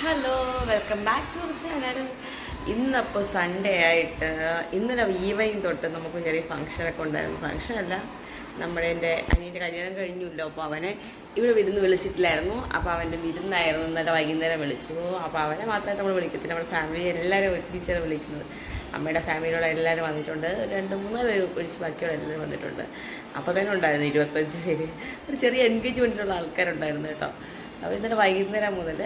Hello welcome back to our channel ഇന്നപ്പോൾ Sunday ആയിട്ട് ഇന്നലെ evening തൊട്ട് നമുക്ക് ചെറിയ ഫംഗ്ഷനൊക്കെ ഉണ്ടായിരുന്നു. ഫംഗ്ഷൻ അല്ല നമ്മുടെ എന്റെ അനിയന്റെ കല്യാണം കഴിഞ്ഞല്ലോ അപ്പോൾ അവനെ ഇവിടെ വിരുന്ന് വിളിച്ചിട്ടില്ലായിരുന്നു. അപ്പോൾ അവന്റെ വിരുന്നായിരുന്നു ഇന്നലെ വൈകുന്നേരം വിളിച്ചു. അപ്പോൾ അവനെ മാത്രമായിട്ട് നമ്മൾ വിളിക്കത്തില്ല നമ്മുടെ ഫാമിലി എല്ലാവരും ഒരുമിച്ചാണ് വിളിക്കുന്നത്. അമ്മയുടെ ഫാമിലിയുള്ള എല്ലാവരും വന്നിട്ടുണ്ട്. രണ്ട് മൂന്ന് പേര് ഒഴിച്ച് ബാക്കിയുള്ള എല്ലാവരും വന്നിട്ടുണ്ട്. അപ്പോൾ തന്നെ ഉണ്ടായിരുന്നു ഇരുപത്തഞ്ച് പേര്. ഒരു ചെറിയ എൻഗേജ്മെന്റിലുള്ള ആൾക്കാരുണ്ടായിരുന്നു കേട്ടോ. അപ്പോൾ ഇന്നലെ വൈകുന്നേരം മുതൽ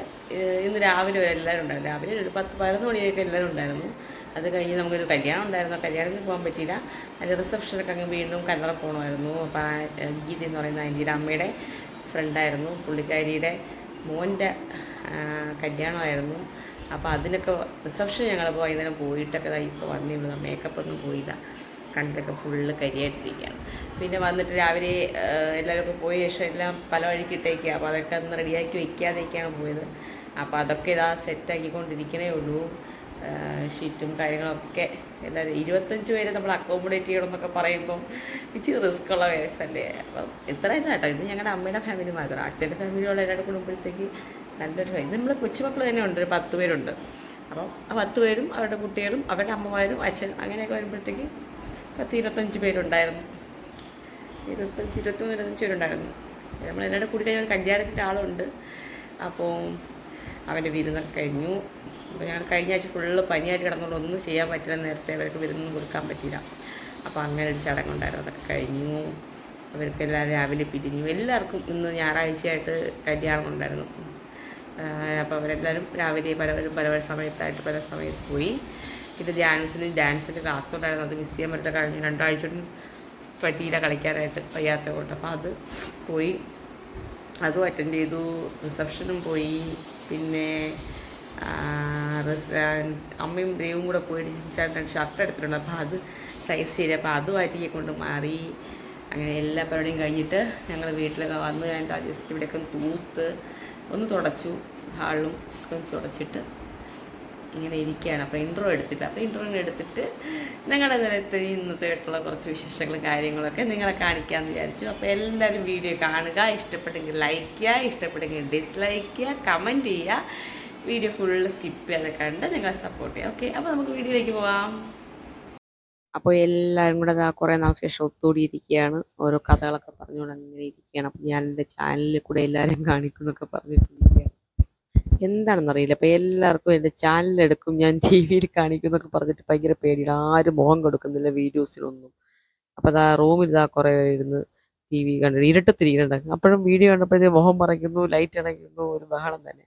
ഇന്ന് രാവിലെ വരെ എല്ലാവരും ഉണ്ടായിരുന്നു. രാവിലെ ഒരു പത്ത് പതിനൊന്ന് മണിയൊക്കെ എല്ലാവരും ഉണ്ടായിരുന്നു. അത് കഴിഞ്ഞ് നമുക്കൊരു കല്യാണം ഉണ്ടായിരുന്നു. കല്യാണത്തിന് പോകാൻ പറ്റിയില്ല. അതിന്റെ റിസപ്ഷനൊക്കെ അങ്ങ് വീണ്ടും കല്ലറ പോകണമായിരുന്നു അപ്പോൾ ഗീത എന്ന് പറയുന്ന ആന്റിയുടെ അമ്മയുടെ ഫ്രണ്ടായിരുന്നു. പുള്ളിക്കാരിയുടെ മോന്റെ കല്യാണമായിരുന്നു. അപ്പോൾ അതിനൊക്കെ റിസപ്ഷൻ ഞങ്ങളിപ്പോൾ വൈകുന്നേരം പോയിട്ടൊക്കെ ഇപ്പോൾ വന്നിരുന്നു. മേക്കപ്പ് ഒന്നും പോയില്ല. കണ്ടൊക്കെ ഫുള്ള് കരിയായിട്ടിരിക്കുകയാണ്. പിന്നെ വന്നിട്ട് രാവിലെ എല്ലാവരും ഒക്കെ പോയ ശേഷം എല്ലാം പല വഴിക്ക് അപ്പോൾ അതൊക്കെ ഒന്ന് റെഡിയാക്കി വയ്ക്കാതെയൊക്കെയാണ് പോയത്. അപ്പോൾ അതൊക്കെ ഇതാ സെറ്റാക്കിക്കൊണ്ടിരിക്കണേ ഉള്ളൂ. ഷീറ്റും കാര്യങ്ങളൊക്കെ. എല്ലാവരും ഇരുപത്തഞ്ച് പേരെ നമ്മൾ അക്കോമഡേറ്റ് ചെയ്യണം എന്നൊക്കെ പറയുമ്പം ഇച്ചിരി റിസ്ക് ഉള്ള കേസല്ലേ അപ്പം ഇത്ര ഇല്ല കേട്ടോ. ഇത് ഞങ്ങളുടെ അമ്മയുടെ ഫാമിലി മാത്രം. അച്ഛന്റെ ഫാമിലിയുള്ള എല്ലാവരും കൂടുമ്പോഴത്തേക്ക് നല്ലൊരു ഇത് നമ്മൾ കൊച്ചുമക്കൾ തന്നെ ഉണ്ട്. ഒരു പത്ത് പേരുണ്ട്. അപ്പം ആ പത്ത് പേരും അവരുടെ കുട്ടികളും അവരുടെ അമ്മമാരും അച്ഛൻ അങ്ങനെയൊക്കെ വരുമ്പോഴത്തേക്ക് പത്ത് ഇരുപത്തഞ്ച് പേരുണ്ടായിരുന്നു. ഇരുപത്തഞ്ച് ഇരുപത്തൊന്ന് ഇരുപത്തഞ്ച് പേരുണ്ടായിരുന്നു. നമ്മൾ എല്ലാവരും കൂടി കഴിഞ്ഞാൽ കല്യാണത്തിന്റെ ആളുണ്ട്. അപ്പോൾ അവന്റെ വിരുന്നൊക്കെ കഴിഞ്ഞു. അപ്പോൾ ഞങ്ങൾ കഴിഞ്ഞ ആഴ്ച ഫുള്ള് പനിയായിട്ട് കിടന്നുകൊണ്ട് ഒന്നും ചെയ്യാൻ പറ്റില്ല. നേരത്തെ അവർക്ക് വിരുന്നൊന്നും കൊടുക്കാൻ പറ്റില്ല അപ്പോൾ അങ്ങനെ ഒരു ചടങ്ങുണ്ടായിരുന്നു. അതൊക്കെ കഴിഞ്ഞു. അവർക്ക് എല്ലാവരും രാവിലെ പിരിഞ്ഞു. എല്ലാവർക്കും ഇന്ന് ഞായറാഴ്ചയായിട്ട് കല്യാണം ഉണ്ടായിരുന്നു. അപ്പോൾ അവരെല്ലാവരും രാവിലെ പല പല സമയത്തായിട്ട് പല സമയത്ത് പോയി. ഇത് ഡാൻസിന് ഡാൻസിന്റെ ക്ലാസ് ഉണ്ടായിരുന്നു. അത് മിസ് ചെയ്യാൻ പറ്റില്ല കഴിഞ്ഞ രണ്ടാഴ്ച കൊണ്ട് പറ്റിയില്ല കളിക്കാനായിട്ട് വയ്യാത്ത കൊണ്ട്. അപ്പോൾ അത് പോയി. അതും അറ്റൻഡ് ചെയ്തു. റിസപ്ഷനും പോയി. പിന്നെ അമ്മയും ദൈവവും കൂടെ പോയിട്ട് ഷർട്ട് എടുത്തിട്ടുണ്ട്. അപ്പോൾ അത് സൈസ് ചെയ്ത് അപ്പോൾ അതുമായിട്ട് കൊണ്ട് മാറി. അങ്ങനെ എല്ലാ പരിപാടിയും കഴിഞ്ഞിട്ട് ഞങ്ങൾ വീട്ടിലൊക്കെ വന്ന് കഴിഞ്ഞിട്ട് ജസ്റ്റ് ഇവിടെയൊക്കെ തൂത്ത് ഒന്ന് തുടച്ചു. ഹാളും ഒക്കെ തുടച്ചിട്ട് ഇങ്ങനെ ഇരിക്കുകയാണ്. അപ്പോൾ ഇൻട്രോ എടുത്തിട്ട് അപ്പോൾ ഇൻട്രോ എടുത്തിട്ട് നിങ്ങളുടെ നിലത്ത് ഇന്നത്തെ ആയിട്ടുള്ള കുറച്ച് വിശേഷങ്ങളും കാര്യങ്ങളൊക്കെ നിങ്ങളെ കാണിക്കാമെന്ന് വിചാരിച്ചു. അപ്പോൾ എല്ലാവരും വീഡിയോ കാണുക. ഇഷ്ടപ്പെട്ടെങ്കിൽ ലൈക്ക് ചെയ്യുക. ഇഷ്ടപ്പെട്ടെങ്കിൽ ഡിസ്ലൈക്ക് ചെയ്യുക. കമന്റ് ചെയ്യുക. വീഡിയോ ഫുൾ സ്കിപ്പ് ചെയ്യാതെ കണ്ട് നിങ്ങളെ സപ്പോർട്ട് ചെയ്യുക. ഓക്കെ അപ്പോൾ നമുക്ക് വീഡിയോയിലേക്ക് പോവാം. അപ്പോൾ എല്ലാവരും കൂടെ കുറേ നാൾക്ക് ശേഷം ഒത്തുകൂടിയിരിക്കുകയാണ് ഓരോ കഥകളൊക്കെ പറഞ്ഞുകൊണ്ട് അങ്ങനെ ഇരിക്കുകയാണ്. അപ്പോൾ ഞാൻ എന്റെ ചാനലിൽ കൂടെ എല്ലാവരും കാണിക്കുന്നൊക്കെ പറഞ്ഞിട്ടിരിക്കുകയാണ് എന്താണെന്നറിയില്ല. അപ്പോൾ എല്ലാവർക്കും എന്റെ ചാനലെടുക്കും ഞാൻ ടി വിയിൽ കാണിക്കും എന്നൊക്കെ പറഞ്ഞിട്ട് ഭയങ്കര പേടിയാണ്. ആരും മുഖം കൊടുക്കുന്നില്ല വീഡിയോസിലൊന്നും അപ്പോൾ അതാ റൂമിൽ ഇതാ കുറേ ഇരുന്ന് ടി വി കണ്ടിട്ട് ഇരുട്ടത്തിരിക്കുന്നുണ്ട്. അപ്പോഴും വീഡിയോ കണ്ടപ്പോഴത്തേക്ക് മുഖം പറയ്ക്കുന്നു ലൈറ്റ് അടയ്ക്കുന്നു ഒരു ബഹളം തന്നെ.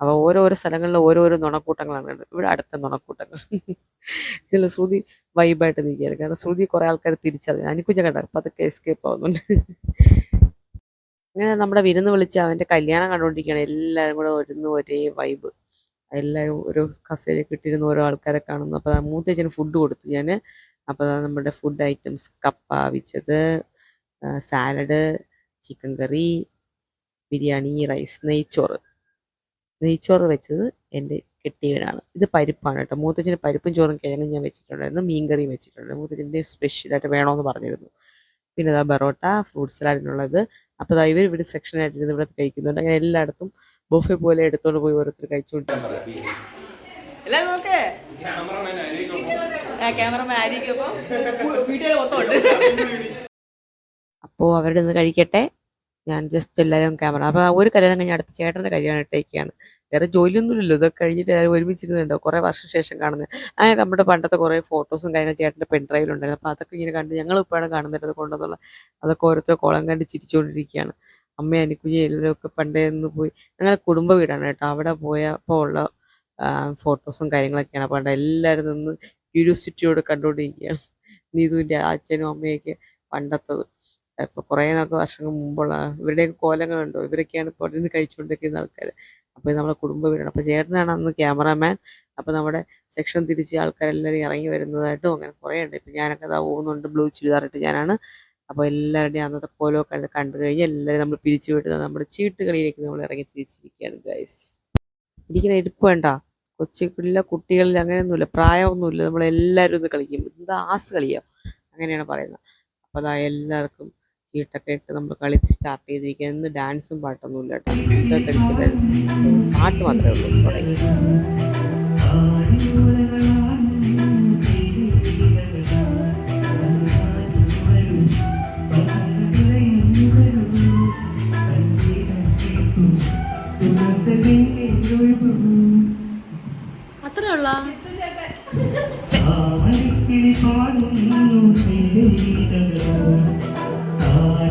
അപ്പോൾ ഓരോരോ സ്ഥലങ്ങളിൽ ഓരോരോ നുണക്കൂട്ടങ്ങളാണ് ഇവിടെ അടുത്ത നുണക്കൂട്ടങ്ങൾ. ഇതിൽ ശ്രുതി വൈബായിട്ട് നിൽക്കുകയാണ്. കാരണം ശ്രുതി കുറേ ആൾക്കാർ തിരിച്ചറിയാം അനുക്കുഞ്ഞ കണ്ട? അപ്പം അതൊക്കെ എസ്കേപ്പ് ആവുന്നുണ്ട്. അങ്ങനെ നമ്മുടെ വിരുന്ന് വിളിച്ച് അവന്റെ കല്യാണം കണ്ടുകൊണ്ടിരിക്കുകയാണ്. എല്ലാവരും കൂടെ ഒരുന്ന് ഒരേ വൈബ് എല്ലാവരും ഓരോ കസേരി കിട്ടിയിരുന്ന ഓരോ ആൾക്കാരെ കാണുന്നു. അപ്പോൾ മൂത്തേച്ചന് ഫുഡ് കൊടുത്തു ഞാൻ. അപ്പോൾ നമ്മുടെ ഫുഡ് ഐറ്റംസ് കപ്പ അവിച്ചത് salad chicken curry biryani rice നെയ്ച്ചോറ്. നെയ്ച്ചോറ് വെച്ചത് എന്റെ കെട്ടിയവനാണ്. ഇത് പരിപ്പാണ് കേട്ടോ. മൂത്തച്ഛന് പരിപ്പും ചോറും കിഴങ്ങും ഞാൻ വെച്ചിട്ടുണ്ടായിരുന്നു. മീൻ കറിയും വെച്ചിട്ടുണ്ട് മൂത്തച്ഛന്റെ സ്പെഷ്യലായിട്ട് വേണമെന്ന് പറഞ്ഞിരുന്നു. പിന്നെ ഇതാ ബറോട്ട ഫ്രൂട്ട് സലാഡിനുള്ളത് അപ്പോൾ ഇവർ ഇവിടെ സെക്ഷനായിട്ട് ഇരുന്ന് ഇവിടെ കഴിക്കുന്നുണ്ട്. അങ്ങനെ എല്ലായിടത്തും ബൊഫെ പോലെ എടുത്തോണ്ട് പോയി ഓരോരുത്തർ മൊത്തമുണ്ട് അപ്പോൾ അവരുടെ നിന്ന് കഴിക്കട്ടെ. ഞാൻ ജസ്റ്റ് എല്ലാവരും ക്യാമറ അപ്പോൾ ഒരു കല്യാണം കഴിഞ്ഞ് അടുത്ത ചേട്ടന്റെ കല്യാണം ഇട്ടേക്കാണ്. വേറെ ജോലിയൊന്നുമില്ലല്ലോ. ഇതൊക്കെ കഴിഞ്ഞിട്ട് എല്ലാവരും ഒരുമിച്ചിരുന്നുണ്ടോ കുറേ വർഷം ശേഷം കാണുന്നത്. അങ്ങനെ നമ്മുടെ പണ്ടത്തെ കുറേ ഫോട്ടോസും കാര്യങ്ങളും ചേട്ടന്റെ പെൺഡ്രൈവിലുണ്ടായിരുന്നു അപ്പോൾ അതൊക്കെ ഇങ്ങനെ കണ്ട് ഞങ്ങൾ ഇപ്പോഴാണ് കാണുന്നത്. കൊണ്ടെന്നുള്ള അതൊക്കെ ഓരോരുത്തർ കോളം കണ്ട് ചിരിച്ചുകൊണ്ടിരിക്കുകയാണ്. അമ്മ അനുക്കുഞ്ഞി എല്ലാവരൊക്കെ പണ്ടേ നിന്ന് പോയി. ഞങ്ങളുടെ കുടുംബ വീടാണ് കേട്ടോ. അവിടെ പോയപ്പോൾ ഉള്ള ഫോട്ടോസും കാര്യങ്ങളൊക്കെയാണ്. അപ്പോൾ എല്ലാവരും നിന്ന് ക്യൂരിയോസിറ്റിയോട് കണ്ടുകൊണ്ടിരിക്കുകയാണ്. നീതുവിന്റെ അച്ഛനും അമ്മയൊക്കെ പണ്ടത്തത്. ഇപ്പോൾ കുറേ നാൾക്ക് വർഷങ്ങൾ മുമ്പുള്ള ഇവരുടെയൊക്കെ കോലങ്ങളുണ്ടോ? ഇവരൊക്കെയാണ് ഇപ്പോൾ നിന്ന് കഴിച്ചുകൊണ്ടിരിക്കുന്ന ആൾക്കാർ അപ്പോൾ ഇത് നമ്മുടെ കുടുംബ വീടാണ്. അപ്പോൾ ചേട്ടനാണ് അന്ന് ക്യാമറാമാൻ. അപ്പോൾ നമ്മുടെ സെക്ഷൻ തിരിച്ച് ആൾക്കാരെല്ലാവരും ഇറങ്ങി വരുന്നതായിട്ടും അങ്ങനെ കുറേ ഉണ്ട്. ഇപ്പം ഞാനൊക്കെ അതാ പോകുന്നുണ്ട് ബ്ലൂ ചുരിദാറിട്ട് ഞാനാണ്. അപ്പോൾ എല്ലാവരുടെയും അന്നത്തെ കോലോ കണ്ട് കണ്ടു കഴിഞ്ഞ് എല്ലാവരും നമ്മൾ പിരിച്ചു വിട്ട് നമ്മുടെ ചീട്ടുകളിയിലേക്ക് നമ്മൾ ഇറങ്ങി തിരിച്ചിരിക്കുകയാണ് ഗൈസ് ഇരിക്കുന്ന ഇരിപ്പ് വേണ്ട. കൊച്ചുള്ള കുട്ടികളിൽ അങ്ങനെയൊന്നുമില്ല. പ്രായമൊന്നുമില്ല. നമ്മളെല്ലാവരും ഒന്ന് കളിക്കും. എന്താ ആസ് കളിയോ. അങ്ങനെയാണ് പറയുന്നത്. അപ്പോൾ അതാ എല്ലാവർക്കും ചീട്ടൊക്കെ ഇട്ട് നമ്മൾ കളിച്ച് സ്റ്റാർട്ട് ചെയ്തിരിക്കുക. ഇന്ന് ഡാൻസും പാട്ടൊന്നും ഇല്ല കേട്ടോ. ഇതൊക്കെ പാട്ട് മാത്രമേ ഉള്ളൂ. തുടങ്ങി. അത്രേ ഉള്ള?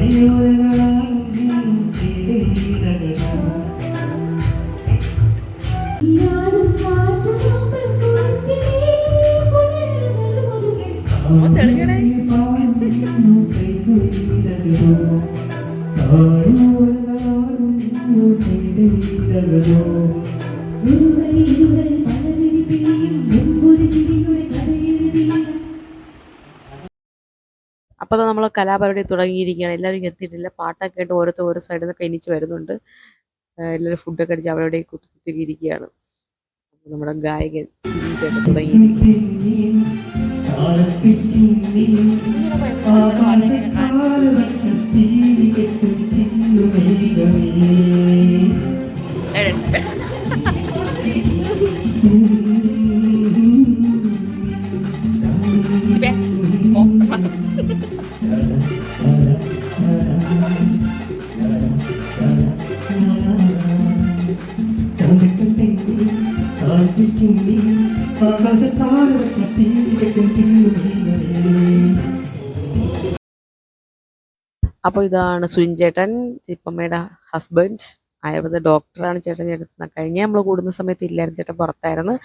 the അപ്പോൾ നമ്മൾ കലാപരിപാടി തുടങ്ങിയിരിക്കുകയാണ് എല്ലാവരും എത്തിയിട്ടില്ല. പാട്ടൊക്കെ ആയിട്ട് ഓരോരുത്തർ ഓരോ സൈഡിൽ നിന്നൊക്കെ എനിച്ച് വരുന്നുണ്ട്. എല്ലാവരും ഫുഡൊക്കെ അടിച്ച് അവരുടെ കുത്തി കുത്തിയിരിക്കുകയാണ് അപ്പോൾ നമ്മുടെ ഗായകൻ ചേട്ടൻ അപ്പോൾ ഇതാണ് സുഞ്ചേട്ടൻ ചേട്ടൻ ചിപ്പമ്മയുടെ ഹസ്ബൻഡ് ആയുർവേദ ഡോക്ടറാണ് ചേട്ടൻ. ചേട്ടൻ കഴിഞ്ഞ നമ്മൾ കൂടുന്ന സമയത്ത് ഇല്ലായിരുന്നു. ചേട്ടൻ പുറത്തായിരുന്നു.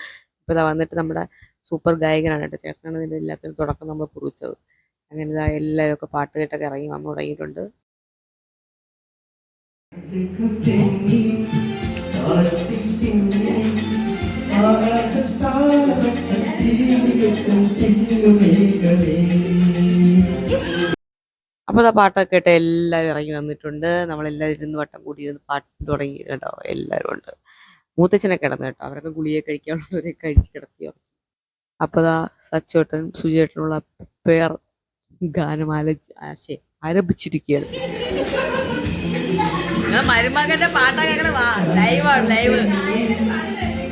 ഇപ്പോൾ ഇതാ വന്നിട്ട് നമ്മുടെ സൂപ്പർ ഗായകനാണ് കേട്ടോ ചേട്ടനാണ് ഇതിന്റെ എല്ലാത്തിനും തുടക്കം നമ്മൾ കുറിച്ചത്. അങ്ങനെ ഇതാ എല്ലാവരും ഒക്കെ പാട്ട് കേട്ടൊക്കെ ഇറങ്ങി വന്നു തുടങ്ങിയിട്ടുണ്ട്. അപ്പോൾ ആ പാട്ടൊക്കെ കേട്ട് എല്ലാവരും ഇറങ്ങി വന്നിട്ടുണ്ട്. നമ്മളെല്ലാവരും ഇരുന്ന് വട്ടം കൂടി ഇരുന്ന് പാട്ട് തുടങ്ങി കേട്ടോ എല്ലാവരും ഉണ്ട്. മൂത്തച്ഛനെ കിടന്നു കേട്ടോ അവരൊക്കെ ഗുളിയെ കഴിക്കാനുള്ളവരെ കഴിച്ച് കിടത്തിയോ അപ്പോൾ ആ സച്ചോട്ടൻ സുചേട്ടനുള്ള പേർ ഗാനം ആലപിച്ച് ആശേ ആരംഭിച്ചിരിക്കുകയാണ്. മരുമകന്റെ പാട്ടൊക്കെ ലൈവാണ് ലൈവ്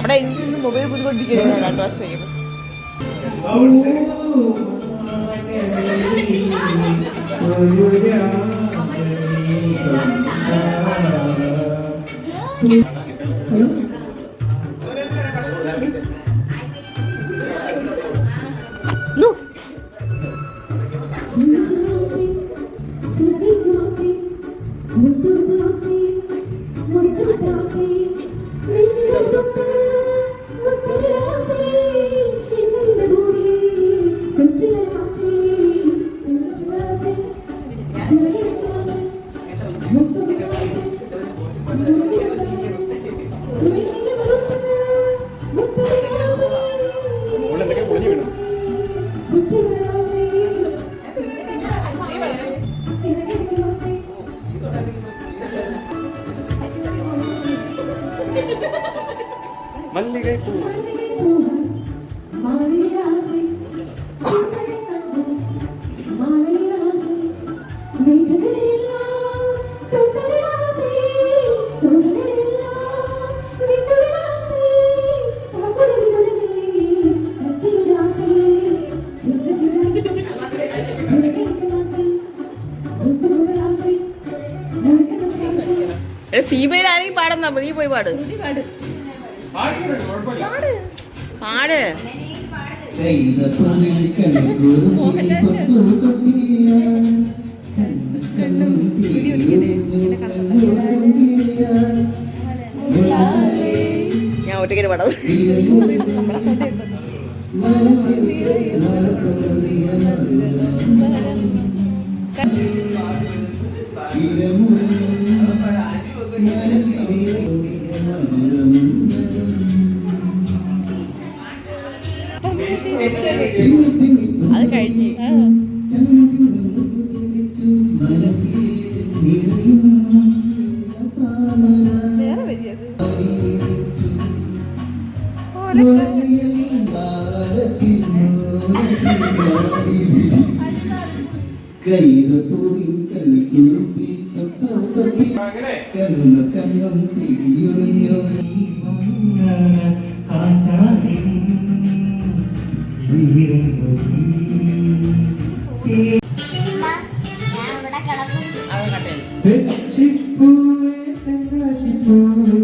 അവിടെ എനിക്ക് ഇന്ന് മൊബൈൽ പുതുകൊണ്ടിരിക്കുന്നത് രണ്ടു വർഷം കഴിയുമ്പോൾ Ну, ഫീമെയിൽ ആരെങ്കിലും പാടാൻ നമ്മൾ നീ പോയി പാട്. പാട്. പാട് ഞാൻ ഒറ്റയ്ക്ക് പാടാം. ഇരമു Senti pure, senti pure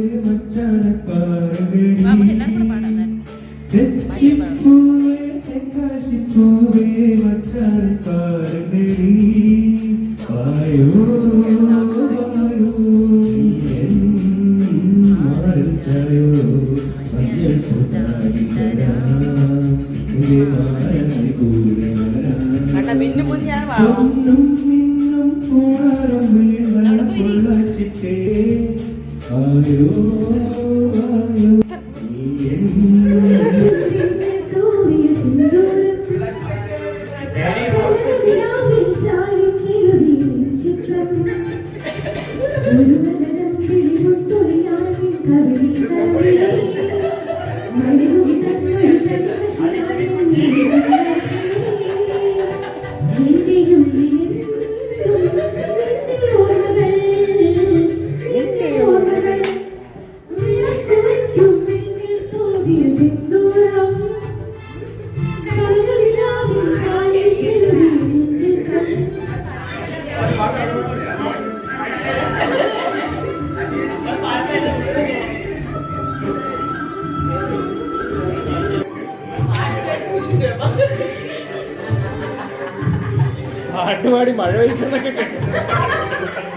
പാട്ടുപാടി മഴ പെയ്ച്ചെന്നൊക്കെ കേട്ടു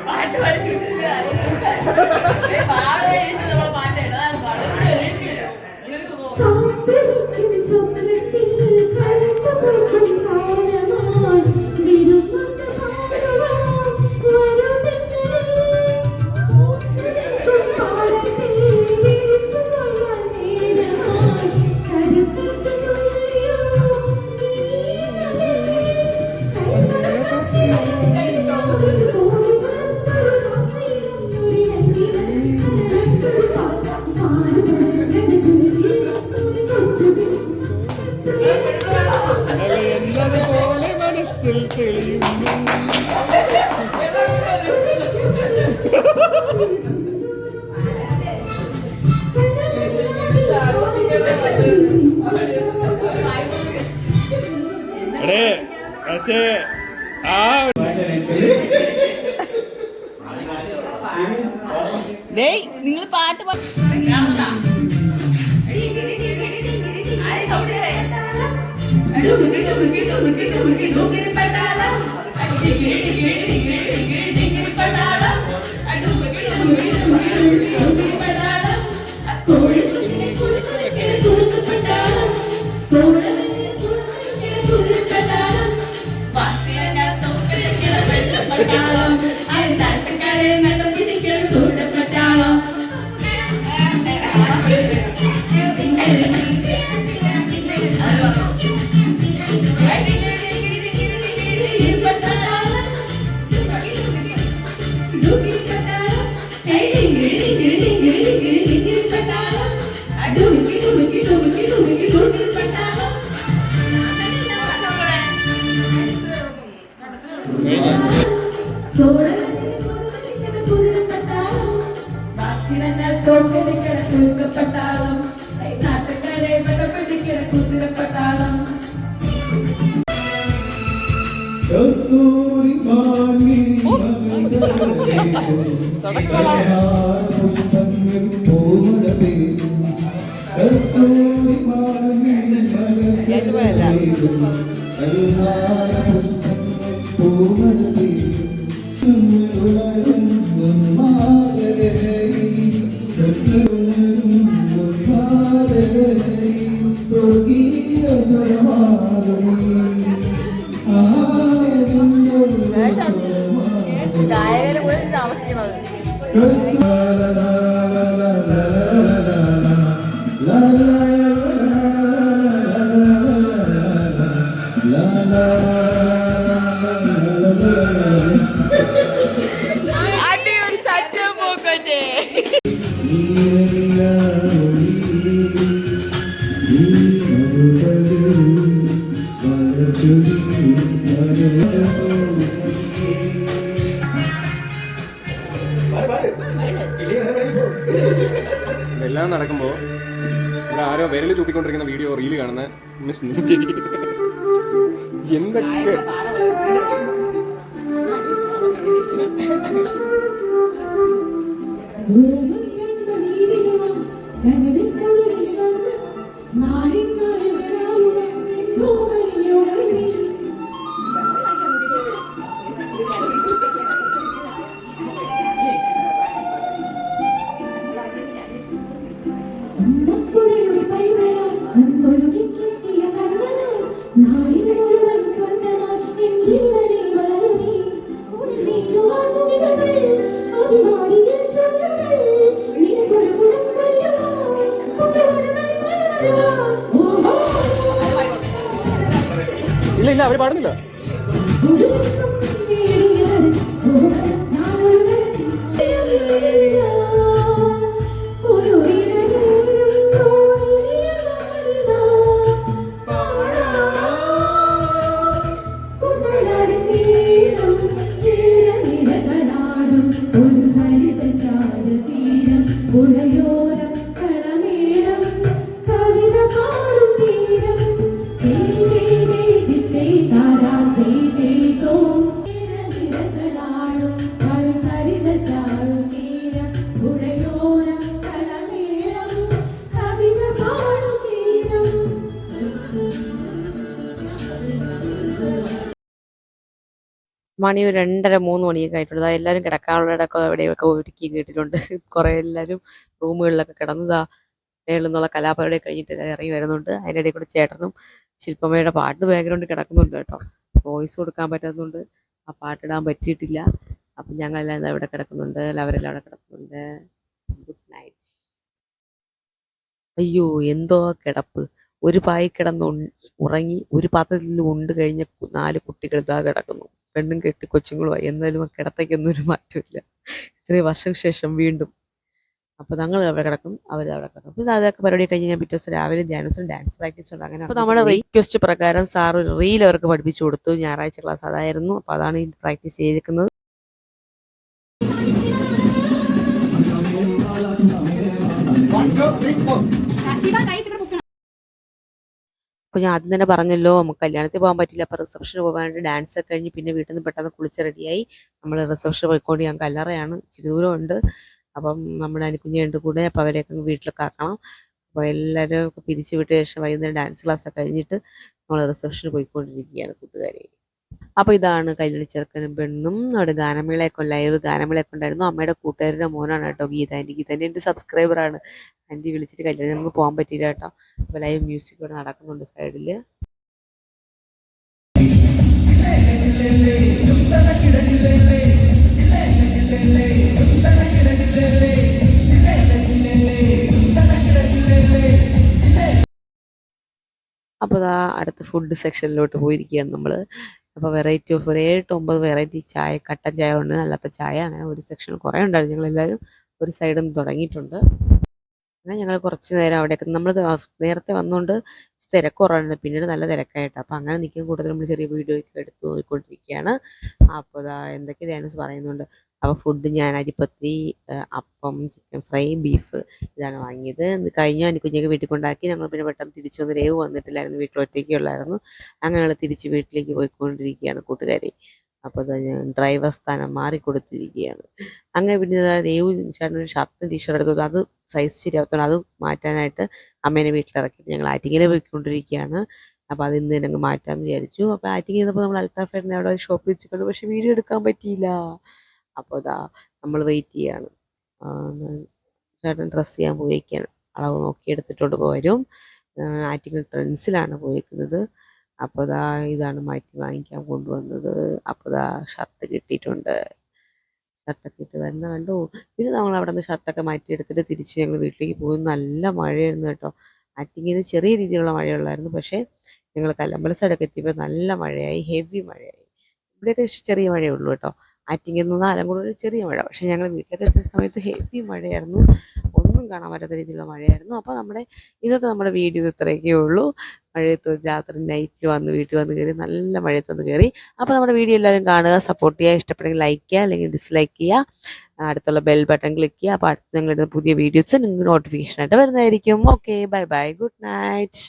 പാട്ടുപാടി കോഴി Do we get to make it to me? 生まれ miss നീ ചേച്ചി എന്തൊക്കെ? മണി ഒരു രണ്ടര മൂന്ന് മണിയൊക്കെ ആയിട്ടുണ്ട് അതാ എല്ലാവരും കിടക്കാനുള്ള ഇടമൊക്കെ എവിടെയൊക്കെ ഒരുക്കി കേട്ടിട്ടുണ്ട്. കുറേ എല്ലാവരും റൂമുകളിലൊക്കെ കിടന്നതാ മേളിൽ നിന്നുള്ള കലാപരിപാടി കഴിഞ്ഞിട്ട് ഇറങ്ങി വരുന്നുണ്ട്. അതിന്റെ ഇടയിൽ കൂടെ ചേട്ടനും ശില്പമ്മയുടെ പാട്ട് ബാക്ക്ഗ്രൗണ്ടിൽ കിടക്കുന്നുണ്ട് കേട്ടോ. വോയിസ് കൊടുക്കാൻ പറ്റാത്തതുകൊണ്ട് ആ പാട്ടിടാൻ പറ്റിയിട്ടില്ല. അപ്പം ഞങ്ങളെല്ലാം ഇവിടെ കിടക്കുന്നുണ്ട്. എല്ലാവരെല്ലാം അവിടെ കിടക്കുന്നുണ്ട്. ഗുഡ് നൈറ്റ് അയ്യോ എന്തോ കിടപ്പ്. ഒരു പായി കിടന്ന് ഉറങ്ങി ഒരു പാത്രത്തിൽ ഉണ്ട് കഴിഞ്ഞ നാല് കുട്ടികൾ ഇതാ കിടക്കുന്നു. പെണ്ണും കെട്ടി കൊച്ചുങ്ങളുമായി എന്നാലും ആ കിടത്തേക്കൊന്നും ഒരു മാറ്റമില്ല. ഇത്രയും വർഷം ശേഷം വീണ്ടും. അപ്പോൾ ഞങ്ങൾ അവിടെ കിടക്കും അവർ അവിടെ കിടക്കും. പിന്നെ അതൊക്കെ പരിപാടി കഴിഞ്ഞ് ഞാൻ പിറ്റേ ദിവസം രാവിലെ ധ്യാനസം ഡാൻസ് പ്രാക്ടീസ് ഉണ്ട് അങ്ങനെ അപ്പോൾ നമ്മുടെ റിക്വസ്റ്റ് പ്രകാരം സാർ ഒരു റീൽ അവർക്ക് പഠിപ്പിച്ചു കൊടുത്തു. ഞായറാഴ്ച ക്ലാസ് അതായിരുന്നു. അപ്പോൾ അതാണ് ഈ പ്രാക്ടീസ് ചെയ്തിരിക്കുന്നത്. അപ്പോൾ ഞാൻ ആദ്യം തന്നെ പറഞ്ഞല്ലോ നമുക്ക് കല്യാണത്തിൽ പോകാൻ പറ്റില്ല. അപ്പോൾ റിസപ്ഷന് പോകാനായിട്ട് ഡാൻസ് ഒക്കെ കഴിഞ്ഞ് പിന്നെ വീട്ടിൽ നിന്ന് പെട്ടെന്ന് കുളിച്ച് റെഡിയായി നമ്മൾ റിസപ്ഷന് പോയിക്കൊണ്ട് ഞാൻ കല്ലറയാണ് ഇച്ചിരി ദൂരമുണ്ട് അപ്പം നമ്മുടെ അനുക്കുഞ്ഞുണ്ട് കൂടെ അപ്പോൾ അവരെയൊക്കെ വീട്ടിൽ ആക്കണം അപ്പോൾ എല്ലാവരും പിരിച്ചു വിട്ട ശേഷം വൈകുന്നേരം ഡാൻസ് ക്ലാസ് ഒക്കെ കഴിഞ്ഞിട്ട് നമ്മൾ റിസപ്ഷന് പോയിക്കൊണ്ടിരിക്കുകയാണ് കൂട്ടുകാരെ. അപ്പോൾ ഇതാണ് കല്യാണ ചെറുക്കനും പെണ്ണും അവിടെ ഗാനമേളയൊക്കെ ലൈവ് ഗാനമേളയൊക്കെ ഉണ്ടായിരുന്നു. അമ്മയുടെ കൂട്ടുകാരുടെ മോനാണ് കേട്ടോ ഗീത. ആന്റി ഗീത ആന്റി എന്റെ സബ്സ്ക്രൈബറാണ് ആന്റി വിളിച്ചിട്ട് കല്യാണം നമുക്ക് പോകാൻ പറ്റിയില്ല കേട്ടോ. അപ്പോൾ ലൈവ് മ്യൂസിക് ഇവിടെ നടക്കുന്നുണ്ട് സൈഡിൽ അപ്പോൾ അടുത്ത ഫുഡ് സെക്ഷനിലോട്ട് പോയിരിക്കുകയാണ് നമ്മൾ അപ്പോൾ വെറൈറ്റി ഓഫ് ഒരു ഏഴ് ഒമ്പത് വെറൈറ്റി ചായ കട്ടൻ ചായ ഉണ്ട് അല്ലാത്ത ചായ അങ്ങനെ ഒരു സെക്ഷൻ കുറേ ഉണ്ടായിരുന്നു. ഞങ്ങളെല്ലാവരും ഒരു സൈഡിൽ നിന്ന് തുടങ്ങിയിട്ടുണ്ട്. അങ്ങനെ ഞങ്ങൾ കുറച്ച് നേരം അവിടെയൊക്കെ നമ്മൾ നേരത്തെ വന്നുകൊണ്ട് തിരക്ക് കുറവാണ് പിന്നീട് നല്ല തിരക്കായിട്ട്. അപ്പോൾ അങ്ങനെ നിൽക്കുമ്പോൾ കൂടുതൽ നമ്മൾ ചെറിയ വീഡിയോ ഒക്കെ എടുത്ത് നോക്കിക്കൊണ്ടിരിക്കുകയാണ്. അപ്പോൾ എന്തൊക്കെ ധ്യാനസ് പറയുന്നുണ്ട്. അപ്പോൾ ഫുഡ് ഞാൻ അരിപ്പത്തി അപ്പം ചിക്കൻ ഫ്രൈ ബീഫ് ഇതാണ് വാങ്ങിയത്. കഴിഞ്ഞ അനുക്കുഞ്ഞൊക്കെ വീട്ടിൽ കൊണ്ടാക്കി. ഞങ്ങൾ പിന്നെ പെട്ടെന്ന് തിരിച്ചു വന്ന് രേവ് വന്നിട്ടില്ലായിരുന്നു. വീട്ടിലൊറ്റയ്ക്ക് ഉള്ളായിരുന്നു. അങ്ങനെ ഞങ്ങൾ തിരിച്ച് വീട്ടിലേക്ക് പോയിക്കൊണ്ടിരിക്കുകയാണ് കൂട്ടുകാരെ. അപ്പോൾ അത് ഞാൻ ഡ്രൈവർ സ്ഥാനം മാറിക്കൊടുത്തിരിക്കുകയാണ്. അങ്ങനെ പിന്നെ രേവ് ചേട്ടൻ ഒരു ഷർട്ടും ടീഷർട്ട് എടുത്തു അത് സൈസ് ശരിയാകത്തോണ്ട് അത് മാറ്റാനായിട്ട് അമ്മേനെ വീട്ടിലിറക്കിയിട്ട് ഞങ്ങൾ ആറ്റിങ്ങിൽ പോയിക്കൊണ്ടിരിക്കുകയാണ്. അപ്പോൾ അത് ഇന്ന് ഞങ്ങൾക്ക് മാറ്റാമെന്ന് വിചാരിച്ചു. അപ്പോൾ ആറ്റിങ്ങിൽ നിന്നപ്പോൾ നമ്മൾ അൽത്താഫേട്ടനെ അവിടെ ഷോപ്പ് വെച്ചിട്ടുണ്ട്. പക്ഷേ വീഡിയോ എടുക്കാൻ പറ്റിയില്ല. അപ്പോൾ ഇതാ നമ്മൾ വെയിറ്റ് ചെയ്യാണ്. ചേട്ടൻ ഡ്രസ്സ് ചെയ്യാൻ പോയിരിക്കുകയാണ് അളവ് നോക്കി എടുത്തിട്ടോട്ട് പോരും ആറ്റിങ്ങൽ ട്രെൻസിലാണ് പോയിരിക്കുന്നത് അപ്പോൾ ഇതാ ഇതാണ് മാറ്റി വാങ്ങിക്കാൻ കൊണ്ടുവന്നത്. അപ്പോൾ ഇതാ ഷർട്ട് കിട്ടിയിട്ടുണ്ട്. ഷർട്ടൊക്കെ ഇട്ട് വരുന്ന കണ്ടു. പിന്നെ നമ്മൾ അവിടെ നിന്ന് ഷർട്ടൊക്കെ മാറ്റി എടുത്തിട്ട് തിരിച്ച് ഞങ്ങൾ വീട്ടിലേക്ക് പോയി നല്ല മഴയായിരുന്നു കേട്ടോ. ആറ്റിങ്ങിൽ ചെറിയ രീതിയിലുള്ള മഴയുള്ളായിരുന്നു. പക്ഷേ ഞങ്ങൾ കല്ലമ്പല സൈഡൊക്കെ എത്തിയപ്പോൾ നല്ല മഴയായി. ഹെവി മഴയായി. ഇവിടെയൊക്കെ ചെറിയ മഴയേ ഉള്ളൂ കേട്ടോ. ആറ്റിങ്ങിൽ നിന്ന് ആലങ്കോട് ഒരു ചെറിയ മഴ. പക്ഷേ ഞങ്ങൾ വീട്ടിലൊക്കെ എത്തുന്ന സമയത്ത് ഹെവി മഴയായിരുന്നു. ഒന്നും കാണാൻ പറ്റാത്ത രീതിയിലുള്ള മഴയായിരുന്നു. അപ്പോൾ നമ്മുടെ ഇന്നത്തെ നമ്മുടെ വീഡിയോ ഇത്രയൊക്കെ ഉള്ളൂ. മഴയത്ത് രാത്രി നൈറ്റ് വന്ന് വീട്ടിൽ വന്ന് കയറി നല്ല മഴയത്ത് വന്ന് കയറി. അപ്പോൾ നമ്മുടെ വീഡിയോ എല്ലാവരും കാണുക സപ്പോർട്ട് ചെയ്യുക. ഇഷ്ടപ്പെടുമെങ്കിൽ ലൈക്ക് ചെയ്യുക അല്ലെങ്കിൽ ഡിസ്ലൈക്ക് ചെയ്യുക. അടുത്തുള്ള ബെൽ ബട്ടൺ ക്ലിക്ക് ചെയ്യുക. അപ്പോൾ അടുത്ത് ഞങ്ങളുടെ പുതിയ വീഡിയോസ് നിങ്ങൾക്ക് നോട്ടിഫിക്കേഷൻ ആയിട്ട് വരുന്നതായിരിക്കും. Okay bye bye good night